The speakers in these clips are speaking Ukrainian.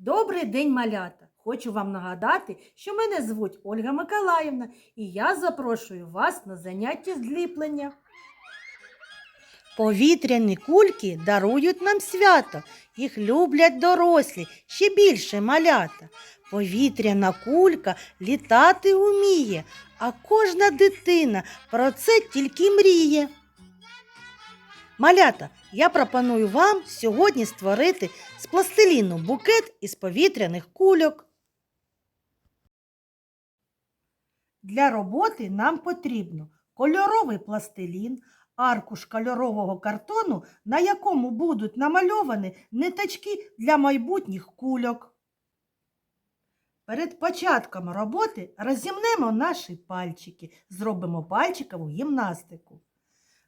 Добрий день, малята! Хочу вам нагадати, що мене звуть Ольга Миколаївна, і я запрошую вас на заняття з ліплення. Повітряні кульки дарують нам свято. Їх люблять дорослі, ще більше малята. Повітряна кулька літати уміє, а кожна дитина про це тільки мріє. Малята, я пропоную вам сьогодні створити з пластиліну букет із повітряних кульок. Для роботи нам потрібно кольоровий пластилін, аркуш кольорового картону, на якому будуть намальовані ниточки для майбутніх кульок. Перед початком роботи розімнемо наші пальчики, зробимо пальчикову гімнастику.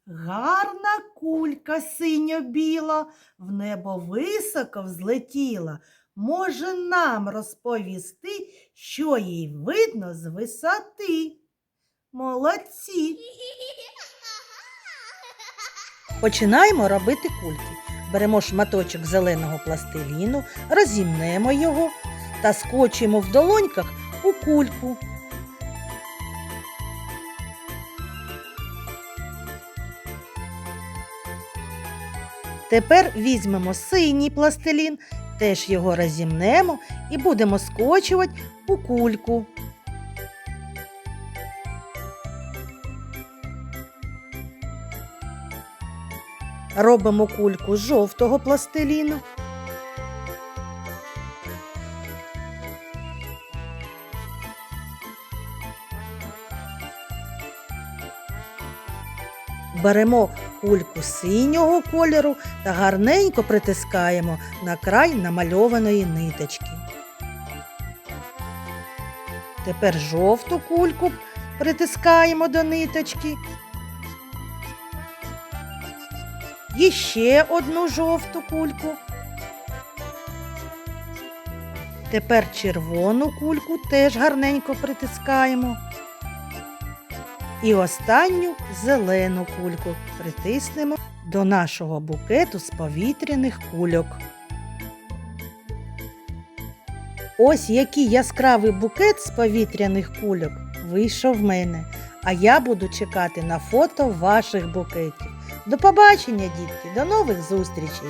Гарна кулька синьо-біла в небо високо взлетіла. Може нам розповісти, що їй видно з висоти. Молодці. Починаємо робити кульки. Беремо шматочок зеленого пластиліну, розімнемо його та скочуємо в долоньках у кульку. Тепер візьмемо синій пластилін, теж його розімнемо і будемо скочувати у кульку. Робимо кульку жовтого пластиліну. Беремо кульку синього кольору та гарненько притискаємо на край намальованої ниточки. Тепер жовту кульку притискаємо до ниточки. І ще одну жовту кульку. Тепер червону кульку теж гарненько притискаємо. І останню зелену кульку притиснемо до нашого букету з повітряних кульок. Ось який яскравий букет з повітряних кульок вийшов в мене. А я буду чекати на фото ваших букетів. До побачення, дітки, до нових зустрічей!